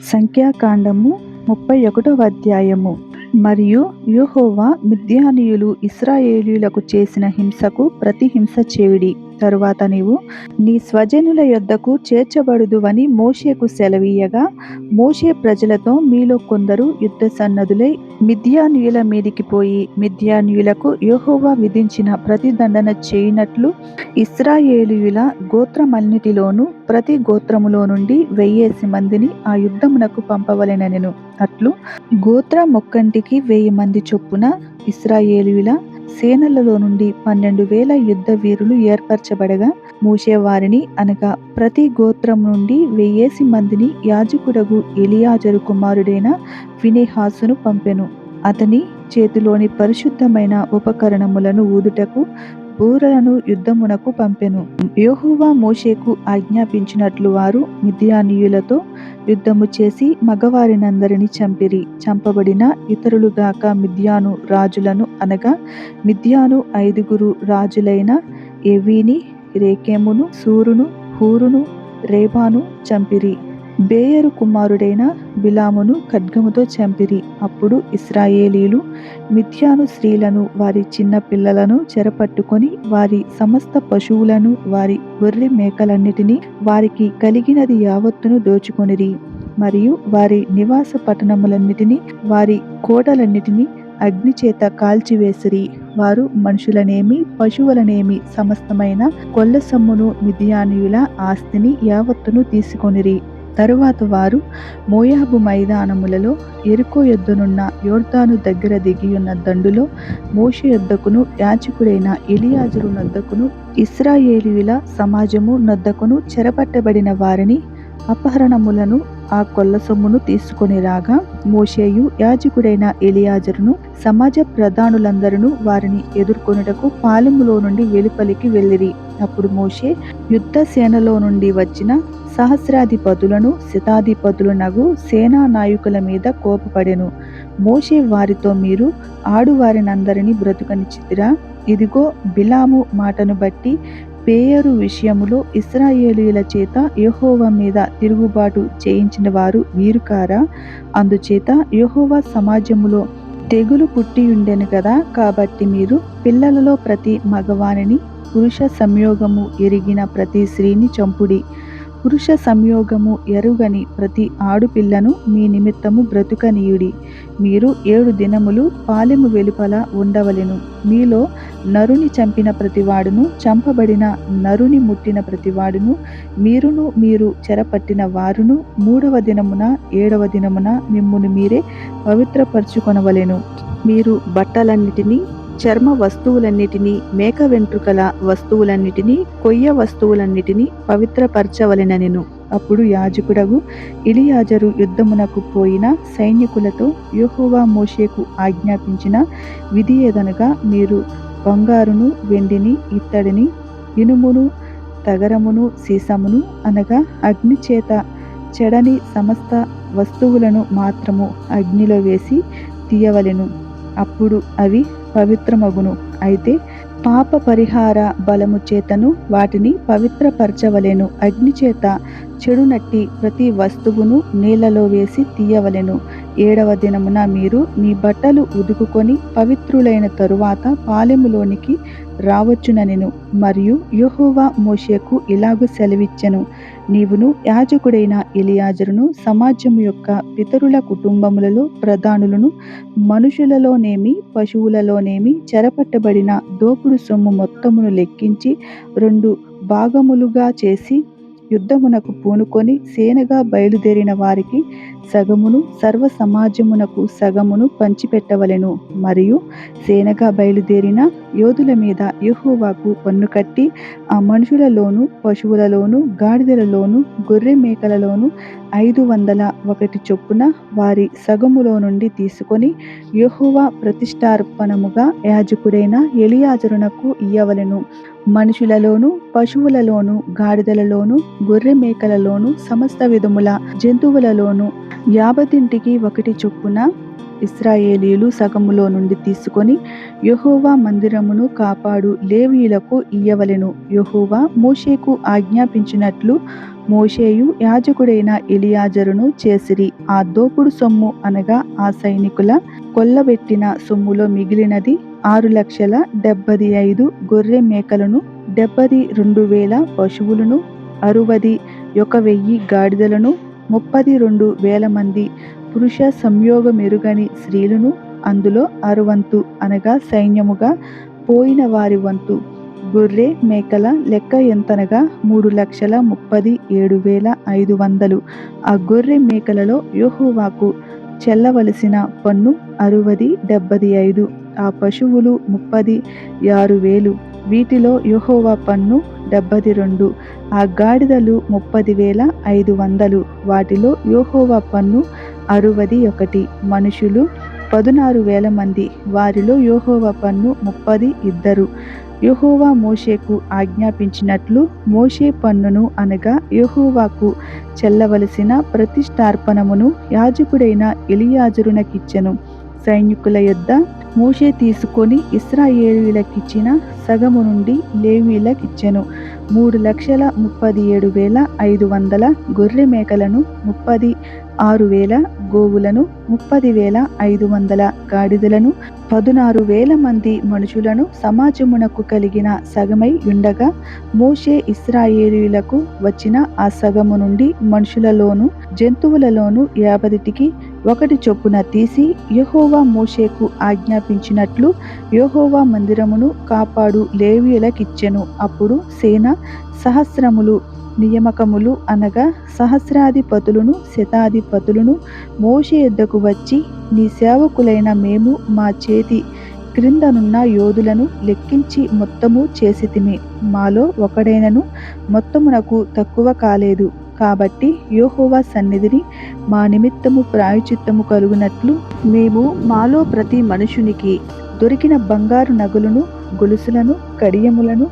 సంఖ్యాకాండము ముప్పై ఒకటవ అధ్యాయము. మరియు యెహోవా మిద్యానీయులు ఇస్రాయేలీయులకు చేసిన హింసకు ప్రతిహింస చేయుడి. తరువాత నీవు నీ స్వజనుల యొద్దకు చేర్చబడుదువని మోషేకు సెలవీయగా మోషే ప్రజలతో మీలో కొందరు యుద్ధ సన్నదులై మిథ్యానుయుల మీదికి పోయి మిథ్యానుయులకు యోహోవా విధించిన ప్రతిదండన చేయనట్లు ఇస్రాయేలీయుల గోత్రమన్నిటిలోనూ ప్రతి గోత్రములో నుండి వెయ్యేసి మందిని ఆ యుద్ధమునకు పంపవలెనెను. అట్లు గోత్రమొక్కంటికి వెయ్యి మంది చొప్పున ఇస్రాయేలీయుల సేనలలో నుండి పన్నెండు వేల యుద్ధ వీరులు ఏర్పరచబడగా మూసేవారిని అనగా ప్రతి గోత్రం నుండి వెయ్యేసి మందిని యాజకుడగు ఎలియాజరు కుమారుడైన వినేహాసును పంపెను. అతని చేతిలోని పరిశుద్ధమైన ఉపకరణములను ఊదుటకు బూరలను యుద్ధమునకు పంపెను. యోహువా మోషేకు ఆజ్ఞాపించినట్లు వారు మిథియానీయులతో యుద్ధము చేసి మగవారినందరిని చంపిరి. చంపబడిన ఇతరులుగాక మిద్యాను రాజులను అనగా మిద్యాను ఐదుగురు రాజులైన ఎవిని రేకేమును సూరును హూరును రేబాను చంపిరి. బేయరు కుమారుడైన బిలామును ఖడ్గముతో చంపిరి. అప్పుడు ఇస్రాయేలీలు మిథ్యాను స్త్రీలను వారి చిన్న పిల్లలను చెరపట్టుకొని వారి సమస్త పశువులను వారి గొర్రె మేకలన్నిటినీ వారికి కలిగినది యావత్తును దోచుకొనిరి. మరియు వారి నివాస పట్టణములన్నిటినీ వారి కోటలన్నిటినీ అగ్ని చేత కాల్చివేసిరి. వారు మనుషులనేమి పశువులనేమి సమస్తమైన కొల్ల సొమ్మును మిథియానీయుల ఆస్తిని యావత్తును తీసుకొనిరి. తరువాత వారు మోయాబు మైదానములలో ఎరుకో యొద్దనున్న యోర్దాను దగ్గర దిగియున్న దండులో మోషే యొద్దకును యాచకుడైన ఎలియాజరు నొద్దకును ఇస్రాయేలీయుల సమాజము నొద్దకును చెరపట్టబడిన వారిని అపహరణములను ఆ కొల్ల సొమ్మును తీసుకొని రాగా మోషేయు యాజకుడైన ఎలియాజరును సమాజ ప్రధానులందరూ వారిని ఎదుర్కొనుటకు పాలెములో నుండి వెలుపలికి వెళ్ళిరి. అప్పుడు మోషే యుద్ధ సేనలో నుండి వచ్చిన సహస్రాధిపతులను శతాధిపతులనగు సేనా నాయకుల మీద కోపపడెను. మోషే వారితో మీరు ఆడువారినందరినీ బ్రతుకనిచ్చితిరా. ఇదిగో బిలాము మాటను బట్టి పేయరు విషయములో ఇస్రాయేలీల చేత యహోవా మీద తిరుగుబాటు చేయించిన వారు వీరు కారా? అందుచేత యహోవా సమాజములో తెగులు పుట్టి ఉండెను కదా. కాబట్టి మీరు పిల్లలలో ప్రతి మగవానిని పురుష సంయోగము ఎరిగిన ప్రతి స్త్రీని చంపుడి. పురుష సంయోగము ఎరుగని ప్రతి ఆడుపిల్లను మీ నిమిత్తము బ్రతుకనీయుడి. మీరు ఏడు దినములు పాలెము వెలుపల ఉండవలెను. మీలో నరుని చంపిన ప్రతివాడును చంపబడిన నరుని ముట్టిన ప్రతివాడును మీరును మీరు చెరపట్టిన వారును మూడవ దినమున ఏడవ దినమున మిమ్మును మీరే పవిత్రపరచుకొనవలెను. మీరు బట్టలన్నిటినీ చర్మ వస్తువులన్నిటినీ మేక వెంట్రుకల వస్తువులన్నిటినీ కొయ్య వస్తువులన్నిటినీ పవిత్రపరచవలెనెను అప్పుడు యాజకుడగు ఇలియాజరు యుద్ధమునకు పోయిన సైనికులతో యోహోవా మోషేకు ఆజ్ఞాపించిన విధి ఏదనగా మీరు బంగారును వెండిని ఇత్తడిని ఇనుమును తగరమును సీసమును అనగా అగ్ని చేత చెడని సమస్త వస్తువులను మాత్రము అగ్నిలో వేసి తీయవలెను. అప్పుడు అవి పవిత్రమగును. అయితే పాప పరిహార బలము చేతను వాటిని పవిత్రపరచవలెను. అగ్ని చేత చెడునట్టి ప్రతి వస్తువును నీళ్ళలో వేసి తీయవలెను. ఏడవ దినమున మీరు మీ బట్టలు ఉదుకుకొని పవిత్రులైన తరువాత పాలెములోనికి రావచ్చుననెను మరియు యహోవా మోషేకు ఇలాగు సెలవిచ్చెను. నీవును యాజకుడైన ఇలియాజరును సమాజం యొక్క పితరుల కుటుంబములలో ప్రధానులను మనుషులలోనేమి పశువులలోనేమి చెరపట్టబడిన దోపుడు సొమ్ము మొత్తమును లెక్కించి రెండు భాగములుగా చేసి యుద్ధమునకు పూనుకొని సేనగా బయలుదేరిన వారికి సగమును సర్వ సమాజమునకు సగమును పంచిపెట్టవలెను. మరియు సేనగా బయలుదేరిన యోధుల మీద యెహోవాకు పన్ను కట్టి ఆ మనుషులలోను పశువులలోను గాడిదలలోను గొర్రె మేకలలోను ఐదు వందల ఒకటి చొప్పున వారి సగములో నుండి తీసుకొని యెహోవా ప్రతిష్టార్పణముగా యాజకుడైన ఎలియాజరునకు ఇయ్యవలెను. మనుషులలోను పశువులలోను గాడిదలలోను గొర్రె మేకలలోను సమస్త విధముల జంతువులలోను యాభతింటికి ఒకటి చొప్పున ఇస్రాయేలీలు సగములో నుండి తీసుకొని యెహోవా మందిరమును కాపాడు లేవీలకు ఇయ్యవలెను. యహోవా మోషేకు ఆజ్ఞాపించినట్లు మోషేయు యాజకుడైన ఎలియాజరును చేసిరి. ఆ దోపుడు సొమ్ము అనగా ఆ సైనికుల కొల్లబెట్టిన సొమ్ములో మిగిలినది ఆరు లక్షల డెబ్బది ఐదు గొర్రె మేకలను డెబ్బది రెండు వేల పశువులను అరువది ఒక వెయ్యి గాడిదలను ముప్పది రెండు వేల మంది పురుష సంయోగ మెరుగని స్త్రీలను అందులో అరువంతు అనగా సైన్యముగా పోయిన వారి వంతు. గొర్రె మేకల లెక్క ఎంతనగా మూడు లక్షల ముప్పది ఏడు వేల ఐదు వందలు. ఆ గొర్రె మేకలలో యోహోవాకు చెల్లవలసిన పన్ను అరువది డెబ్బది ఐదు. ఆ పశువులు ముప్పది ఆరు వేలు. వీటిలో యోహోవా పన్ను డెబ్బది రెండు ఆ గాడిదలు ముప్పది వేల ఐదు వందలు వాటిలో యోహోవ పన్ను అరువది ఒకటి మనుషులు పదునారు వేల మంది. వారిలో యోహోవ పన్ను ముప్పది ఇద్దరు. యహోవా మోషేకు ఆజ్ఞాపించినట్లు మోషే పన్నును అనగా యహోవాకు చెల్లవలసిన ప్రతిష్టార్పణమును యాజకుడైన ఎలియాజరునకిచ్చెను. సైనికుల యొద్ద మోషే తీసుకొని ఇస్రాయేలీలకిచ్చిన సగము నుండి లేవీలకిచ్చెను మూడు లక్షల ముప్పది ఏడు వేల ఐదు వందల గొర్రె మేకలను ముప్పది ఆరు వేల గోవులను ముప్పది వేల ఐదు వందల గాడిదలను పదునారు వేల మంది మనుషులను సమాజమునకు కలిగిన సగమై ఉండగా మోషే ఇస్రాయేలీలకు వచ్చిన ఆ సగము నుండి మనుషులలోను జంతువులలోను యాభదిటికి ఒకటి చొప్పున తీసి యహోవా మోషేకు ఆజ్ఞాపించినట్లు యహోవా మందిరమును కాపాడు లేవీయులకిచ్చెను. అప్పుడు సేన సహస్రములు నియమకములు అనగా సహస్రాధిపతులను శతాధిపతులను మోషే యుద్ధకు వచ్చి నీ సేవకులైన మేము మా చేతి క్రిందనున్న యోధులను లెక్కించి మొత్తము చేసితిమి. మాలో ఒకడైనను మొత్తమునకు తక్కువ కాలేదు. కాబట్టి యోహోవా సన్నిధిని మా నిమిత్తము ప్రాయచిత్తము కలుగునట్లు మేము మాలో ప్రతి మనుషునికి దొరికిన బంగారు నగులను గొలుసులను కడియములను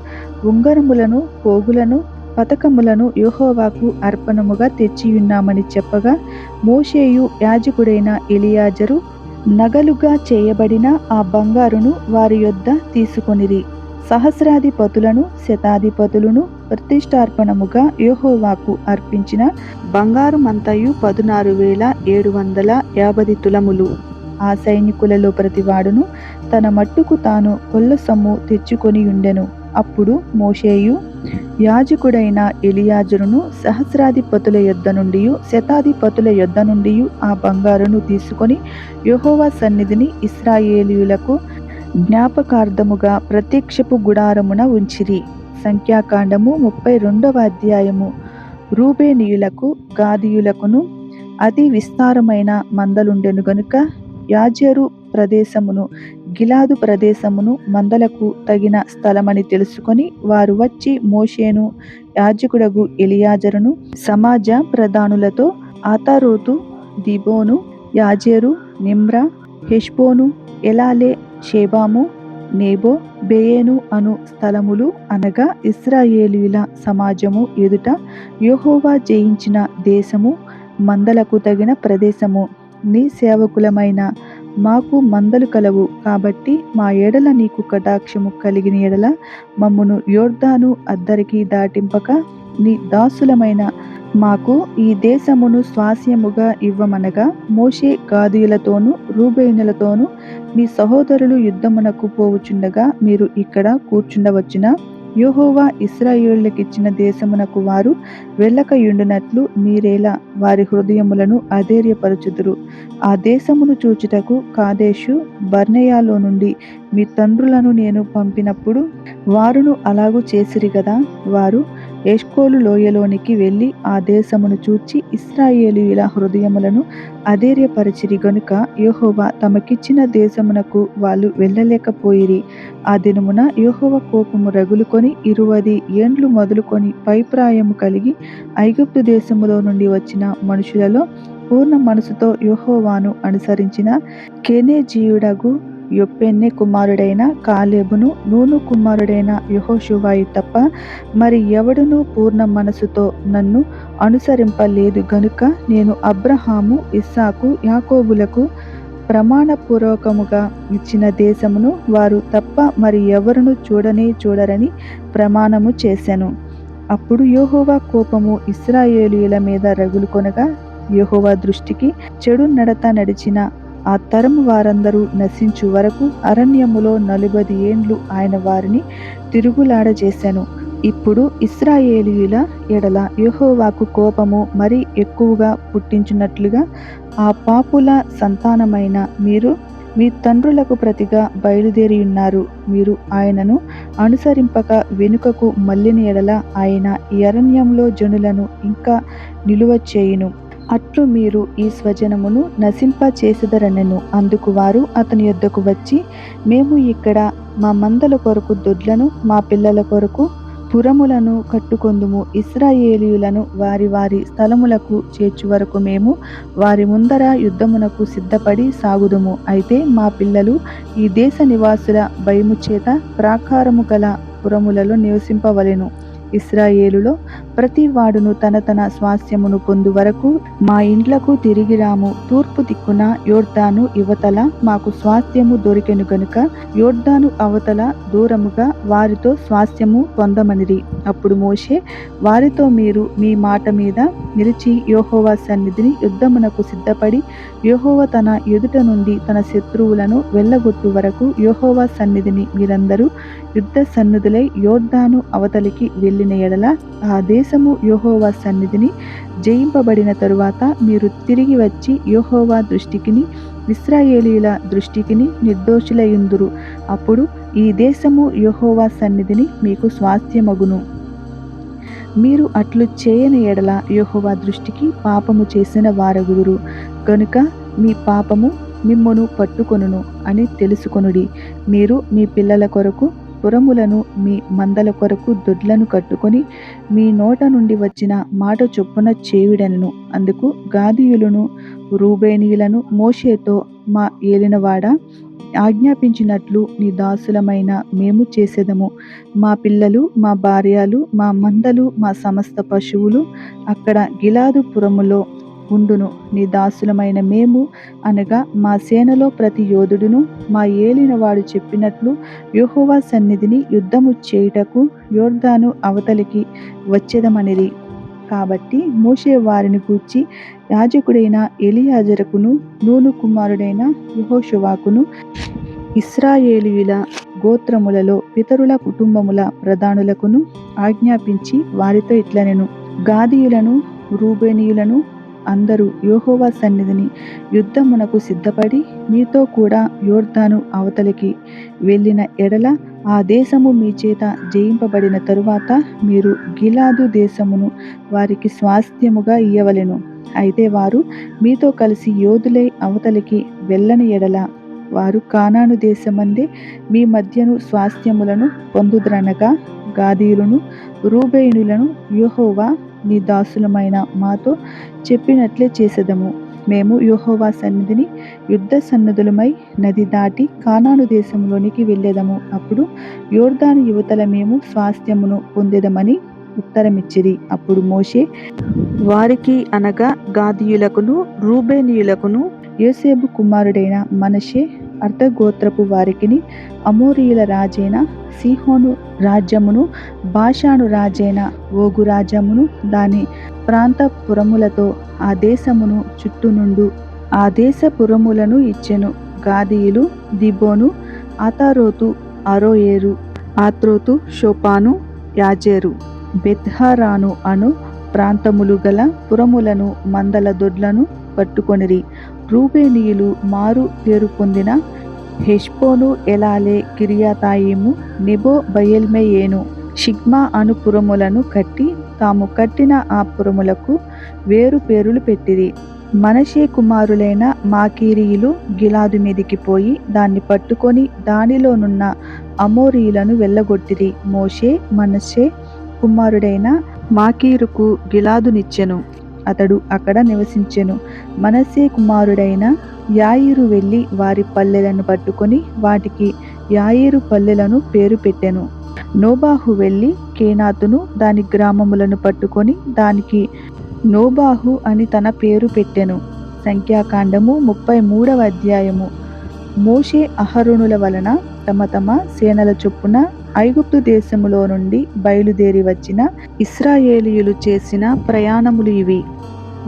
ఉంగరములను పోగులను పథకములను యోహోవాకు అర్పణముగా తెచ్చియున్నామని చెప్పగా మోషేయు యాజకుడైన ఎలియాజరు నగలుగా చేయబడిన ఆ బంగారును వారి యొద్ద తీసుకొనిరి. సహస్రాధిపతులను శతాధిపతులను ప్రతిష్టార్పణముగా యోహోవాకు అర్పించిన బంగారు మంతయు పదునారు వేల ఏడు వందల యాభై తులములు. ఆ సైనికులలో ప్రతివాడును తన మట్టుకు తాను కొల్ల సొమ్ము తెచ్చుకొని ఉండెను అప్పుడు మోషేయు యాజకుడైన ఎలియాజరును సహస్రాధిపతుల యొద్ద నుండి శతాధిపతుల యొద్ద నుండి ఆ బంగారును తీసుకొని యహోవా సన్నిధిని ఇస్రాయేలీయులకు జ్ఞాపకార్థముగా ప్రత్యక్షపు గుడారమున ఉంచిరి. సంఖ్యాకాండము ముప్పై రెండవ అధ్యాయము. రూబేనీయులకు గాదియులకును అతి విస్తారమైన మందలుండెను గనుక యాజరు ప్రదేశమును గిలాదు ప్రదేశమును మందలకు తగిన స్థలమని తెలుసుకొని వారు వచ్చి మోషేను యాజకుడగు ఎలియాజరును సమాజ ప్రధానులతో ఆతారోతు దిబోను యాజేరు నిమ్రా హెష్బోను ఎలాలే షేబాము నేబో బేయేను అను స్థలములు అనగా ఇస్రాయేలీల సమాజము ఎదుట యోహోవా జయించిన దేశము మందలకు తగిన ప్రదేశము. నీ సేవకులమైన మాకు మందలు కలవు కాబట్టి మా ఎడల నీకు కటాక్షము కలిగిన ఎడల మమ్మును యోర్ధాను అద్దరికి దాటింపక నీ దాసులమైన మాకు ఈ దేశమును స్వాస్యముగా ఇవ్వమనగా మోషే గాదీయులతోనూ రూబేణులతోనూ మీ సహోదరులు యుద్ధమునకు పోవుచుండగా మీరు ఇక్కడ కూర్చుండవచ్చునా? యెహోవా ఇస్రాయేళ్ళకిచ్చిన దేశమునకు వారు వెళ్ళకయుండునట్లు మీరేలా వారి హృదయములను అధైర్యపరచుదురు. ఆ దేశమును చూచుటకు కాదేశు బర్నేయాలో నుండి మీ తండ్రులను నేను పంపినప్పుడు వారును అలాగూ చేసిరి కదా వారు ఎష్కోలు లోయలోనికి వెళ్ళి ఆ దేశమును చూచి ఇస్రాయేలీయుల హృదయములను అధైర్యపరిచిరి గనుక యోహోవా తమకిచ్చిన దేశమునకు వాళ్ళు వెళ్ళలేకపోయిరి. ఆ దినమున యోహోవ కోపము రగులుకొని ఇరువది ఏండ్లు మొదలుకొని పైప్రాయము కలిగి ఐగుప్తు దేశములో నుండి వచ్చిన మనుషులలో పూర్ణ మనసుతో యోహోవాను అనుసరించిన కెనేజీయుడగు యొప్పెన్నే కుమారుడైన కాలేబును నూను కుమారుడైన యెహోషువాయు తప్ప మరి ఎవడునూ పూర్ణ మనసుతో నన్ను అనుసరింపలేదు గనుక నేను అబ్రహాము ఇస్సాకు యాకోబులకు ప్రమాణపూర్వకముగా ఇచ్చిన దేశమును వారు తప్ప మరి ఎవరును చూడనే చూడరని ప్రమాణము చేశాను అప్పుడు యోహోవా కోపము ఇస్రాయేలీల మీద రగులుకొనగా యహోవా దృష్టికి చెడు నడత నడిచిన ఆ తరము వారందరూ నశించు వరకు అరణ్యములో నలుబది ఏండ్లు ఆయన వారిని తిరుగులాడజేశాను ఇప్పుడు ఇస్రాయేలీయుల ఎడల యహోవాకు కోపము మరి ఎక్కువగా పుట్టించినట్లుగా ఆ పాపుల సంతానమైన మీరు మీ తండ్రులకు ప్రతిగా బయలుదేరి ఉన్నారు. మీరు ఆయనను అనుసరింపక వెనుకకు మళ్ళిన ఎడల ఆయన ఈ అరణ్యంలో జనులను ఇంకా నిలువ చేయును. అట్లు మీరు ఈ స్వజనమును నశింప చేసిదరనెను అందుకు వారు అతని యొద్దకు వచ్చి మేము ఇక్కడ మా మందల కొరకు దొడ్లను మా పిల్లల కొరకు పురములను కట్టుకొందుము. ఇస్రాయేలీయులను వారి వారి స్థలములకు చేర్చు వరకు మేము వారి ముందర యుద్ధమునకు సిద్ధపడి సాగుదుము. అయితే మా పిల్లలు ఈ దేశ నివాసుల భయము చేత ప్రాకారము గల పురములలో నివసింపవలెను. ఇస్రాయేలులో ప్రతి వాడును తన తన స్వాస్థ్యమును పొందు వరకు మా ఇండ్లకు తిరిగి రాము. తూర్పు దిక్కున యోర్దాను యువతల మాకు స్వాస్థ్యము దొరికెను గనుక యోర్దాను అవతల దూరముగా వారితో స్వాస్థ్యము పొందమనిరి. అప్పుడు మోషే వారితో మీరు మీ మాట మీద నిలిచి యోహోవా సన్నిధిని యుద్ధమునకు సిద్ధపడి యోహోవ తన ఎదుట నుండి తన శత్రువులను వెళ్ళగొట్టు వరకు యోహోవా సన్నిధిని మీరందరూ యుద్ధ సన్నిధులై యోర్దాను అవతలికి వెళ్ళిన ఎడల ఆ దేశము యోహోవా సన్నిధిని జయింపబడిన తరువాత మీరు తిరిగి వచ్చి యోహోవా దృష్టికిని ఇస్రాయేలీల దృష్టికిని నిర్దోషులయుందురు. అప్పుడు ఈ దేశము యోహోవా సన్నిధిని మీకు స్వాస్థ్యమగును. మీరు అట్లు చేయని ఎడల యోహోవా దృష్టికి పాపము చేసిన వారగుదురు. కనుక మీ పాపము మిమ్మను పట్టుకొనును అని తెలుసుకొనుడి. మీరు మీ పిల్లల కొరకు పురములను మీ మందల కొరకు దొడ్లను కట్టుకొని మీ నోట నుండి వచ్చిన మాట చొప్పున చేవిడనను అందుకు గాదీయులను రూబేనీయులను మోషేతో మా ఏలినవాడ ఆజ్ఞాపించినట్లు నీ దాసులమైన మేము చేసేదము. మా పిల్లలు మా భార్యలు మా మందలు మా సమస్త పశువులు అక్కడ గిలాదు పురములో ఉండును. నీ దాసులమైన మేము అనగా మా సేనలో ప్రతి యోధుడును మా ఏలినవాడు చెప్పినట్లు యెహోవా సన్నిధిని యుద్ధము చేయుటకు యోర్ధాను అవతలికి వచ్చేదమనిది కాబట్టి మోషే వారిని గూర్చి యాజకుడైన ఎలియాజరుకును నూను కుమారుడైన యెహోషువాకును ఇస్రాయేలీయుల గోత్రములలో పితరుల కుటుంబముల ప్రధానులకును ఆజ్ఞాపించి వారితో ఇట్లనెను. గాదీయులను రూబేనీయులను అందరూ యోహోవా సన్నిధిని యుద్ధమునకు సిద్ధపడి మీతో కూడా యోర్ధాను అవతలికి వెళ్ళిన ఎడల ఆ దేశము మీ చేత జయింపబడిన తరువాత మీరు గిలాదు దేశమును వారికి స్వాస్థ్యముగా ఇయ్యవలెను. అయితే వారు మీతో కలిసి యోధులై అవతలికి వెళ్ళని ఎడల వారు కానాను దేశమందే మీ మధ్యను స్వాస్థ్యములను పొందుదరనగా గాదీలను రూబేయునులను యోహోవా నీ దాసులమైన మాతో చెప్పినట్లే చేసేదము. మేము యెహోవా సన్నిధిని యుద్ధ సన్నదులమై నది దాటి కానాను దేశంలోనికి వెళ్ళేదము. అప్పుడు యోర్దాను యువతల మేము స్వాస్థ్యమును పొందేదమని ఉత్తరమిచ్చిరి. అప్పుడు మోషే వారికి అనగా గాదీయులకును రూబేనియులకును యోసేబు కుమారుడైన మనషే అర్ధగోత్రపు వారికిని అమోరీయుల రాజైన సిహోను రాజ్యమును భాషాను రాజైన ఓగు రాజ్యమును దాని ప్రాంత పురములతో ఆ దేశమును చుట్టునుండు. ఆ దేశ పురములను ఇచ్చెను గాదీయులు దిబోను ఆతారోతు అరోయేరు ఆత్రోతు షోపాను యాజేరు. బెత్హారాను అను ప్రాంతములు గల పురములను మందల దొడ్లను పట్టుకొనిరి. రూబేనీయులు మారు పేరు పొందిన హెష్పోను ఎలాలే కిరియాతాయిము నిబో బయల్మెయేను షిగ్మా అను పురములను కట్టి తాము కట్టిన ఆ పురములకు వేరు పేరులు పెట్టిరి. మనషే కుమారులైన మాకీరీయులు గిలాదు మీదికి పోయి దాన్ని పట్టుకొని దానిలోనున్న అమోరీయులను వెళ్ళగొట్టిరి. మోషే మనషే కుమారుడైన మాకీరుకు గిలాదునిచ్చెను అతడు అక్కడ నివసించెను. మనసే కుమారుడైన యాయిరు వెళ్ళి వారి పల్లెలను పట్టుకొని వాటికి యాయిరు పల్లెలను పేరు పెట్టెను. నోబాహు వెళ్ళి కేనాతును దాని గ్రామములను పట్టుకొని దానికి నోబాహు అని తన పేరు పెట్టెను. సంఖ్యాకాండము ముప్పై మూడవ అధ్యాయము. మోషే అహరుణుల వలన తమ తమ సేనల చొప్పున ఐగుప్తు దేశములో నుండి బయలుదేరి వచ్చిన ఇస్రాయేలీయులు చేసిన ప్రయాణములు ఇవి.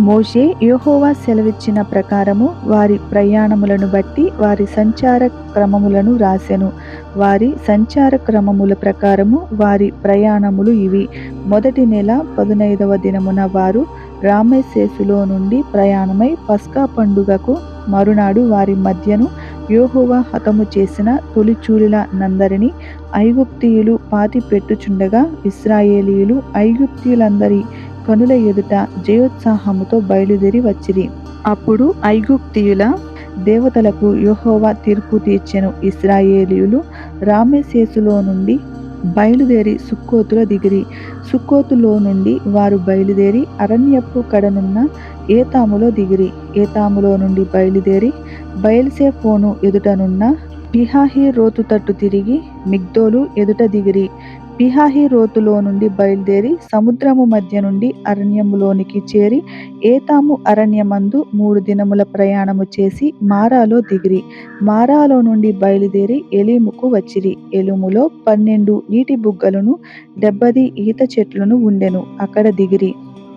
మోషే యోహోవా సెలవిచ్చిన ప్రకారము వారి ప్రయాణములను బట్టి వారి సంచార క్రమములను రాసెను. వారి సంచార క్రమముల ప్రకారము వారి ప్రయాణములు ఇవి. మొదటి నెల పదునైదవ దినమున వారు రామేశేసులో నుండి ప్రయాణమై పస్కా పండుగకు మరునాడు వారి మధ్యను యోహోవా హతము చేసిన తొలిచూలిల నందరిని ఐగుప్తీయులు పాతిపెట్టుచుండగా ఇస్రాయేలీయులు ఐగుప్తియులందరి కనుల ఎదుట జయోత్సాహముతో బయలుదేరి వచ్చిరి. అప్పుడు ఐగుప్తియుల దేవతలకు యోహోవా తీర్పు తీర్చెను. ఇస్రాయేలీయులు రామేశేసులో నుండి బయలుదేరి సుక్కోతులో దిగిరి. సుక్కోతులో నుండి వారు బయలుదేరి అరణ్యపు కడనున్న ఏతాములో దిగిరి. ఏతాములో నుండి బయలుదేరి బయల్సేఫోను ఎదుటనున్న పిహాహి రోతు తట్టు తిరిగి మిగ్దోలు ఎదుట దిగిరి. పిహాహి రోతులో నుండి బయలుదేరి సముద్రము మధ్య నుండి అరణ్యములోనికి చేరి ఏతాము అరణ్యమందు మూడు దినముల ప్రయాణము చేసి మారాలో దిగిరి. మారాలో నుండి బయలుదేరి ఎలీముకు వచ్చిరి. ఎలుములో పన్నెండు నీటి బుగ్గలను డెబ్బది ఈత చెట్లను ఉండెను. అక్కడ దిగిరి.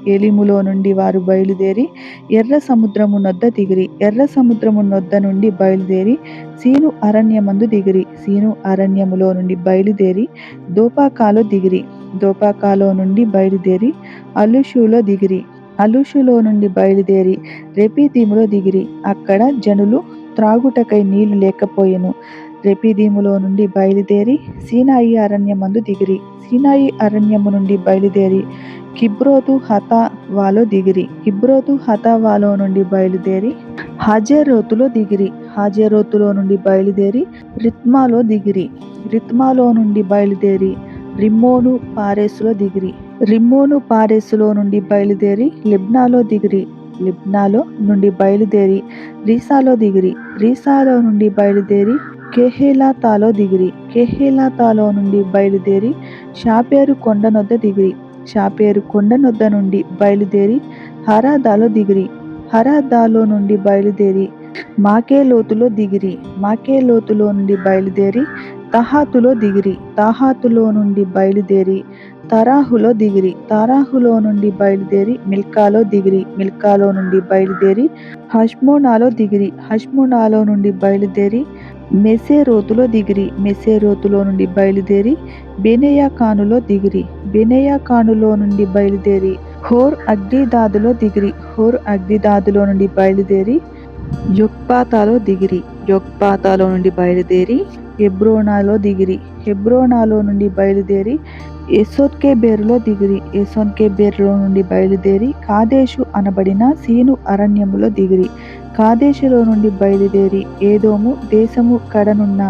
ఎలిములో నుండి వారు బయలుదేరి ఎర్ర సముద్రము నొద్ద దిగిరి. ఎర్ర సముద్రము నొద్ద నుండి బయలుదేరి సీను అరణ్యమందు దిగిరి. సీను అరణ్యములో నుండి బయలుదేరి దోపాకాలో దిగిరి. దోపాకాలో నుండి బయలుదేరి అలుషులో దిగిరి. అలుషులో నుండి బయలుదేరి రెపీతీములో దిగిరి. అక్కడ జనులు త్రాగుటకై నీళ్ళు లేకపోయెను. రెపీదీములో నుండి బయలుదేరి సీనాయి అరణ్యమందు దిగిరి. సీనాయి అరణ్యము నుండి బయలుదేరి కిబ్రోతు హతావాలో దిగిరి. కిబ్రోతు హతావాలో నుండి బయలుదేరి హాజేరోతులో దిగిరి. హాజేరోతులో నుండి బయలుదేరి రిత్మాలో దిగిరి. రిత్మాలో నుండి బయలుదేరి రిమ్మోను పారేసులో దిగిరి. రిమ్మోను పారేసులో నుండి బయలుదేరి లిబ్నాలో దిగిరి. లిబ్నాలో నుండి బయలుదేరి రీసాలో దిగిరి. రీసాలో నుండి బయలుదేరి కెహేలాతాలో దిగిరి. కెహేలాతాలో నుండి బయలుదేరి షాపేరు కొండ నొద్ద దిగిరి. షాపేరు కొండ నొద్ద నుండి బయలుదేరి హరాదాలో దిగిరి. హరాదాలో నుండి బయలుదేరి మాకేలోతులో దిగిరి. మాకేలోతులో నుండి బయలుదేరి తహాతులో దిగిరి. తహాతులో నుండి బయలుదేరి తరాహులో దిగిరి. తరాహులో నుండి బయలుదేరి మిల్కాలో దిగిరి. మిల్కాలో నుండి బయలుదేరి హష్మోనాలో దిగిరి. హష్మోనాలో నుండి బయలుదేరి మెసేరోతులో దిగిరి. మెసేరోతులో నుండి బయలుదేరి బెనేయా కానులో దిగిరి. బెనేయా కానులో నుండి బయలుదేరి హోర్ అగ్నిదాదులో దిగిరి. హోర్ అగ్నిదాదులో నుండి బయలుదేరి యొక్పాతాలో దిగిరి. యొక్పాతాలో నుండి బయలుదేరి హెబ్రోనాలో దిగిరి. హెబ్రోనాలో నుండి బయలుదేరి ఎసోన్కే బేరులో దిగిరి. ఎసోన్కే బేరులో నుండి బయలుదేరి కాదేశు అనబడిన సీను అరణ్యములో దిగిరి. కాదేశులో నుండి బయలుదేరి ఏదోము దేశము కడనున్న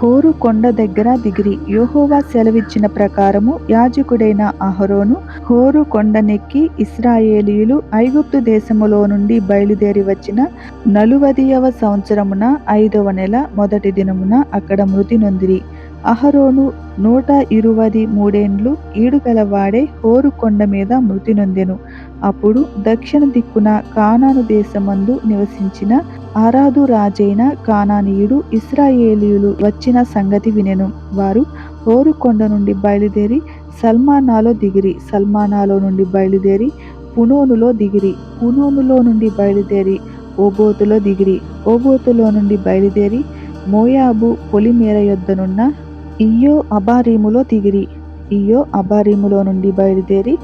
హోరు కొండ దగ్గర దిగిరి. యోహోవా సెలవిచ్చిన ప్రకారము యాజకుడైన అహరోను హోరు కొండనెక్కి ఇస్రాయేలీయులు ఐగుప్తు దేశములో నుండి బయలుదేరి వచ్చిన నలువదియవ సంవత్సరమున ఐదవ నెల మొదటి దినమున అక్కడ మృతి నొందిరి. అహరోను నూట ఇరువది మూడేండ్లు ఈడుగలవాడే హోరు కొండ మీద మృతి నొందెను. అప్పుడు దక్షిణ దిక్కున కానాను దేశమందు నివసించిన ఆరాధు రాజైన కానానీయుడు ఇస్రాయేలీయులు వచ్చిన సంగతి వినెను. వారు హోరు కొండ నుండి బయలుదేరి సల్మానాలో దిగిరి. సల్మానాలో నుండి బయలుదేరి పునోనులో దిగిరి. పునోనులో నుండి బయలుదేరి ఓబోతులో దిగిరి. ఓబోతులో నుండి బయలుదేరి మోయాబు పొలిమేర యొద్దనున్న ఇయ్యో అబారీములో దిగిరి. ఇయ్యో అబారీములో నుండి బయలుదేరి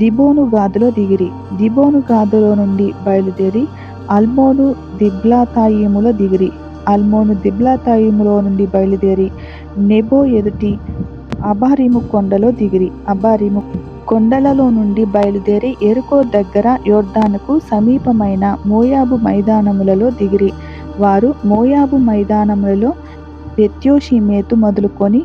దిబోను గాదులో దిగిరి. దిబోను గాదులో నుండి బయలుదేరి అల్మోను దిబ్లాతాయిములో దిగిరి. అల్మోను దిబ్లాతాయిములో నుండి బయలుదేరి నెబో ఎదుటి అబారీము కొండలో దిగిరి. అబారీము కొండలలో నుండి బయలుదేరి ఎరుకో దగ్గర యోర్ధానుకు సమీపమైన మోయాబు మైదానములలో దిగిరి. వారు మోయాబు మైదానములలో బెత్యోషిమేతు మొదలుకొని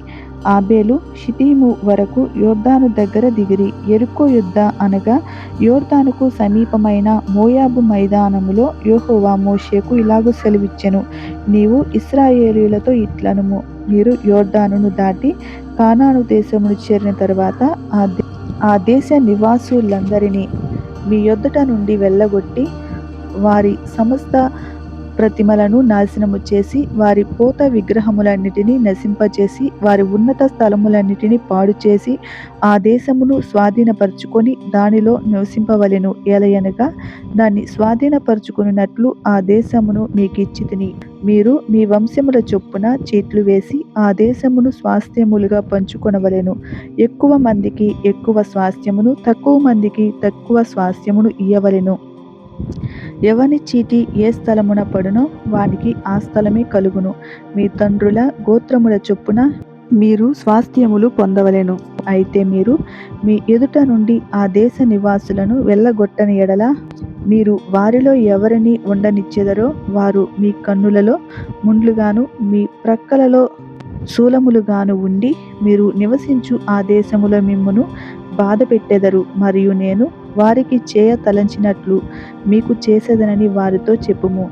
ఆబేలు షితీము వరకు యోర్దాను దగ్గర దిగిరి. ఎరుకో యుద్ధ అనగా యోర్దానుకు సమీపమైన మోయాబు మైదానములో యోహోవా మోషేకు ఇలాగూ సెలవిచ్చెను. నీవు ఇస్రాయేలీలతో ఇట్లనుము. మీరు యోర్దానును దాటి కానాను దేశమును చేరిన తర్వాత ఆ ఆ దేశ నివాసులందరినీ మీ యొద్దట నుండి వెళ్ళగొట్టి వారి సమస్త ప్రతిమలను నాశనము చేసి వారి పోత విగ్రహములన్నిటినీ నశింపచేసి వారి ఉన్నత స్థలములన్నిటినీ పాడు చేసి ఆ దేశమును స్వాధీనపరుచుకొని దానిలో నివసింపవలెను. ఏలయనగా దాన్ని స్వాధీనపరుచుకున్నట్లు ఆ దేశమును మీకిచ్చి తిని మీరు మీ వంశముల చొప్పున చీట్లు వేసి ఆ దేశమును స్వాస్థ్యములుగా పంచుకొనవలెను. ఎక్కువ మందికి ఎక్కువ స్వాస్థ్యమును తక్కువ మందికి తక్కువ స్వాస్థ్యమును ఇయ్యవలెను. ఎవని చీటి ఏ స్థలమున పడునో వానికి ఆ స్థలమే కలుగును. మీ తండ్రుల గోత్రముల చొప్పున మీరు స్వాస్థ్యములు పొందవలెను. అయితే మీరు మీ ఎదుట నుండి ఆ దేశ నివాసులను వెళ్ళగొట్టని ఎడల మీరు వారిలో ఎవరిని ఉండనిచ్చెదరో వారు మీ కన్నులలో ముండ్లుగాను మీ ప్రక్కలలో శూలములుగాను ఉండి మీరు నివసించు ఆ దేశములో మిమ్మును బాధ పెట్టెదరు మరియు నేను వారికి చేయ తలంచినట్లు మీకు చేసేదనని వారితో చెప్పుము.